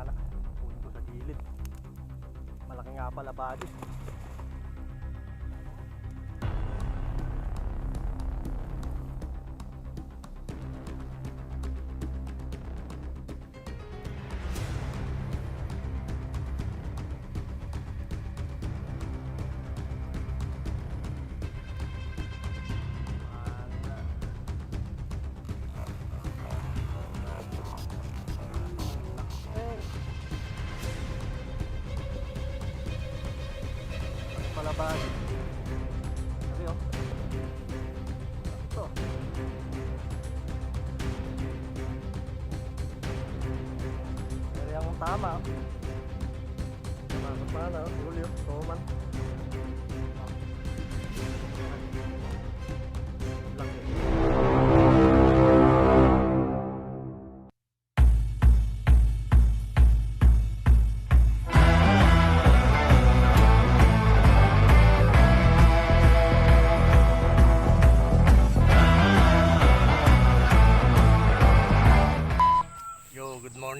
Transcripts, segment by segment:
kapana. Kunin ko sa gilid. Malaki nga pala body. Malaki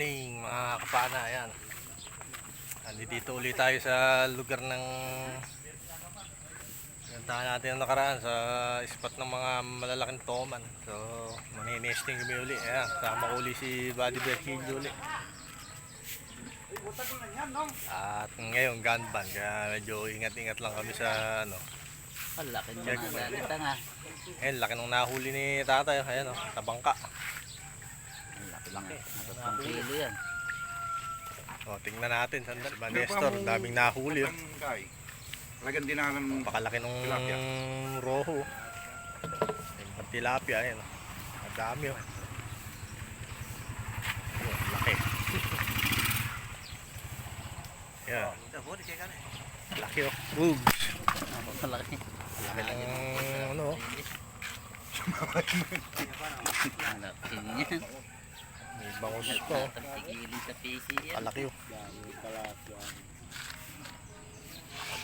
morning mga kapana. Ayan. Nandito ulit tayo sa lugar ng Pinuntahan natin ang nakaraan sa spot ng mga malalaking toman. So, maninesting kami uli. Ayan, sama ko uli si Buddy Berkillo uli. At ngayon, gun ban. Kaya medyo ingat-ingat lang kami sa ano. Ang laki ng mga nga. Ayan, laki nung nahuli ni tatay. Ayan o, tabangka. Ang laki kilo yan. O, tingnan natin. Sandali. Ba, Nestor, daming nahuli. Oh. Talagang dinanan mo. Pakalaki nung Tilapia. roho. Yung tilapia, ayan. oh. Ang dami oh. Ayun, laki. Yan. Laki oh. Bugs. Ang laki. Ng ano oh. Ang laki niya. May bangus pa oh. Sa PC yan. Kalaki oh.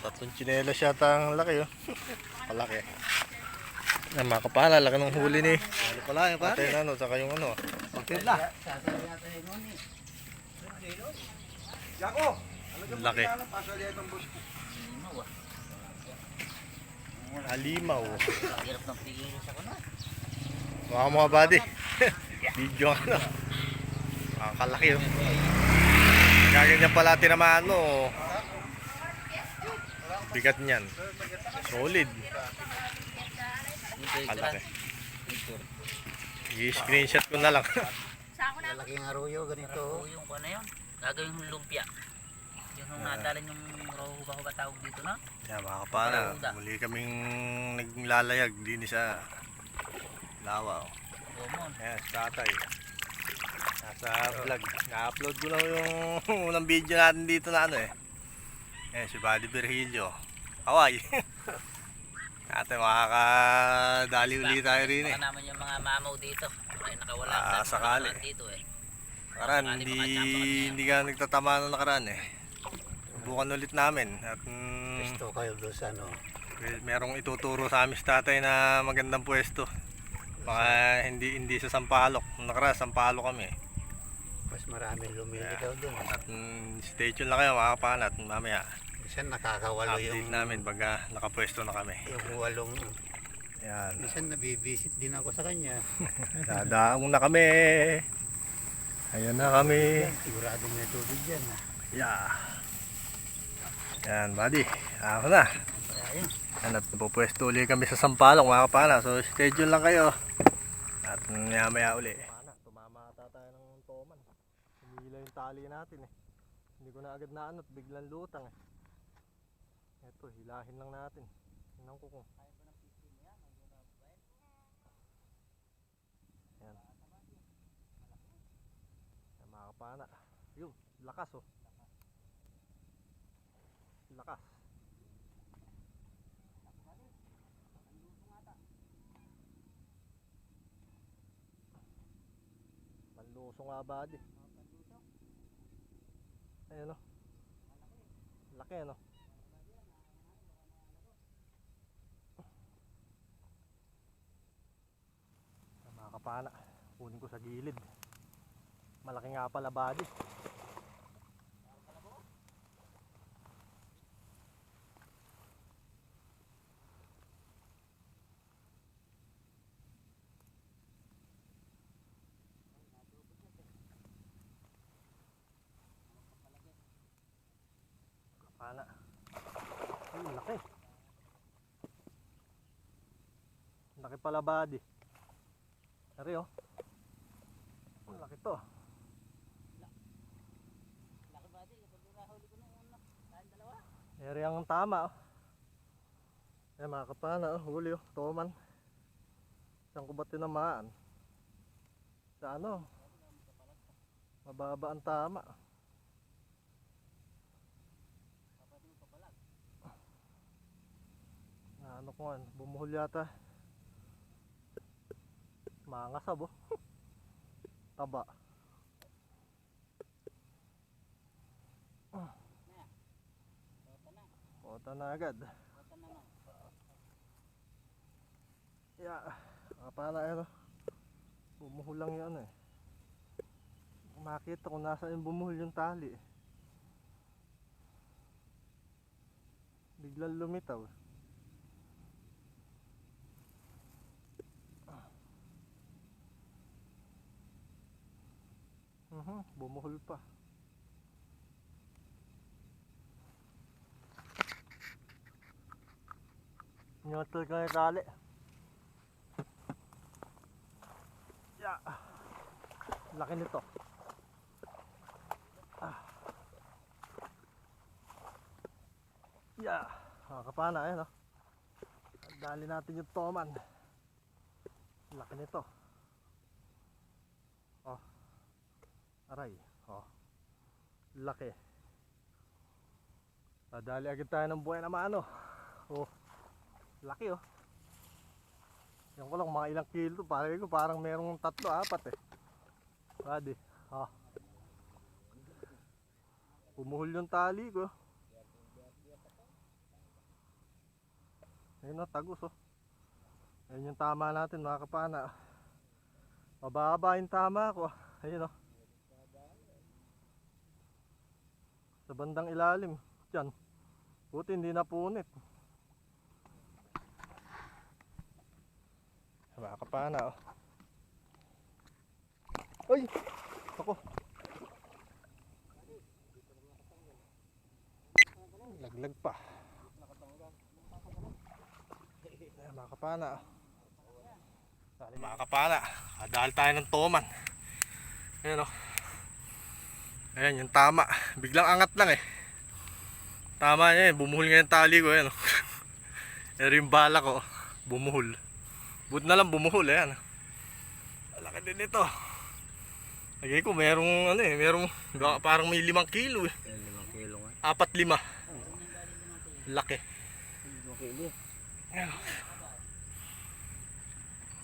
Tatlong tsinelas yata ang laki oh. Kalaki. Yan mga kapala, laki ng huli ni. Ano pala yung pare? ano, saka yung ano. Pagtila. Yako! Ang laki. Halimaw. Hirap ng tigilin sa kuna. Mga mga buddy. Video ano. Makakalaki oh. Gaganyan pala tinamaan mo. oh. Bigat niyan. Solid. Kalaki. I-screenshot ko na lang. Lalaking arroyo ganito. yung ko na yun. Gagawin yung lumpia. Yun yung nadalan yung roho ba ba tawag dito na? Yan mga kapana, muli kaming naglalayag din sa lawa. Oh. Ayan, si tatay. Nasa vlog. Na-upload ko lang yung unang video natin dito na ano eh. Ayan, si Buddy Virgilio. Hawaii. Ate, makakadali uli tayo rin eh. Baka naman yung mga mamaw dito. Ay nakawala Ah, sa sakali. mga dito eh. Nakaraan, hindi, hindi ka nagtatama na nakaraan eh. Subukan ulit namin. At mm, Gusto kayo doon sa ano, merong ituturo sa amin tatay na magandang pwesto. Baka hindi hindi sa Sampalok. Nakaraan, Sampalok kami. Mas maraming lumilitaw doon. At mm, stay tuned lang kayo mga kapanat. Mamaya, Minsan nakakawalo update yung, namin pagka nakapwesto na kami. yung walong, Yan. minsan nabibisit din ako sa kanya. Dadaong na kami. Ayan na kami. Siguradong may tubig dyan. ah. Yeah. Yan, buddy. Ako na. Ayun. Yan, at pupwesto uli kami sa Sampalok mga kapana. So, schedule lang kayo. At maya maya uli. Tumama ata tayo ng toman. Humila yung tali natin eh. Hindi ko na agad naanot. Biglang lutang eh. Ito, hilahin lang natin. Tingnan ko kung. Yan. Yan mga kapana. Yun, lakas oh. Lakas. Panluso nga ba di? Ayun o. Laki ano. Mga kapana, kunin ko sa gilid. Malaki nga pala body. Laki pala body. Ari oh. Ang laki to. Laki? Kapag nahuli ko nung una. Dahil dalawa. Eri ang tama oh. Eh mga kapana oh, huli oh, toman. Saan ko ba tinamaan? Sa ano? Mababa ang tama. Na ano ko bumuhol yata. Mangasab oh. Taba. Kota na agad. Yeah. Apa na ano? Bumuhol lang yan eh. Makita ko nasa yung bumuhol yung tali. eh. Biglang lumitaw. Mhm, bumuhol pa. Nyotol ka yung tali. Yeah. Laki nito. Ah. Yeah. Nakakapana eh no. Dali natin yung toman. Laki nito. Aray. Oh. Laki. Dali agad tayo ng buhay na mano. Oh. Laki oh. Yan ko lang mga ilang kilo. Parang ko parang merong tatlo, apat eh. Pwede. Ha. Pumuhol yung tali ko. Ayun na, tagus oh. Ayun yung tama natin mga kapana. Mababa yung tama ko. Ayun oh. Sa bandang ilalim. Diyan. Buti hindi napunit. Mga kapana oh. Ay! Ako. Laglag pa. Ayan, mga kapana. oh. Mga kapana, dahil tayo ng toman. Ayan o. Ayan yung tama. Biglang angat lang eh. Tama niya eh. Bumuhol nga yung tali ko. Ayan. Pero yung bala ko, bumuhol. Buti na lang bumuhol. Ayan. Laki din ito. Lagay ko merong ano eh. Merong parang may limang kilo eh. Limang kilo nga. Apat lima. Laki. Limang kilo. Ayan.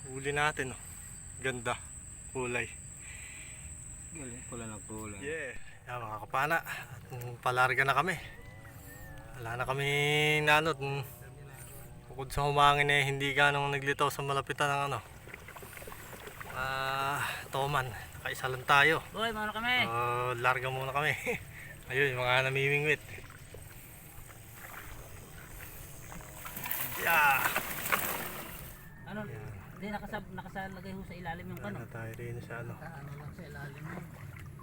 Huli natin oh. Ganda. Kulay. Galing pala nagpula. Yeah. Yan mga kapana. At mm, palarga na kami. Wala na kami nanot. Mm, Bukod sa humangin eh, hindi ganong naglitaw sa malapitan ng ano. Ah, toman. Nakaisa lang tayo. Boy, mano kami. Oh, larga muna kami. Ayun, yung mga namimingwit. Yeah. Ano? Hindi nakasab nakasalagay ho sa ilalim yung Ano kano. tayo rin sa ano. Ano lang sa ilalim yun.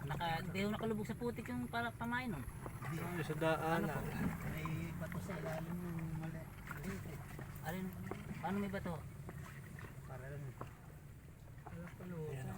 Naka, hindi ho nakalubog sa putik yung para pamain no. Ayun, sa daanan. May bato sa ilalim yung mali. Alin, paano may bato? Para lang. Wala pa.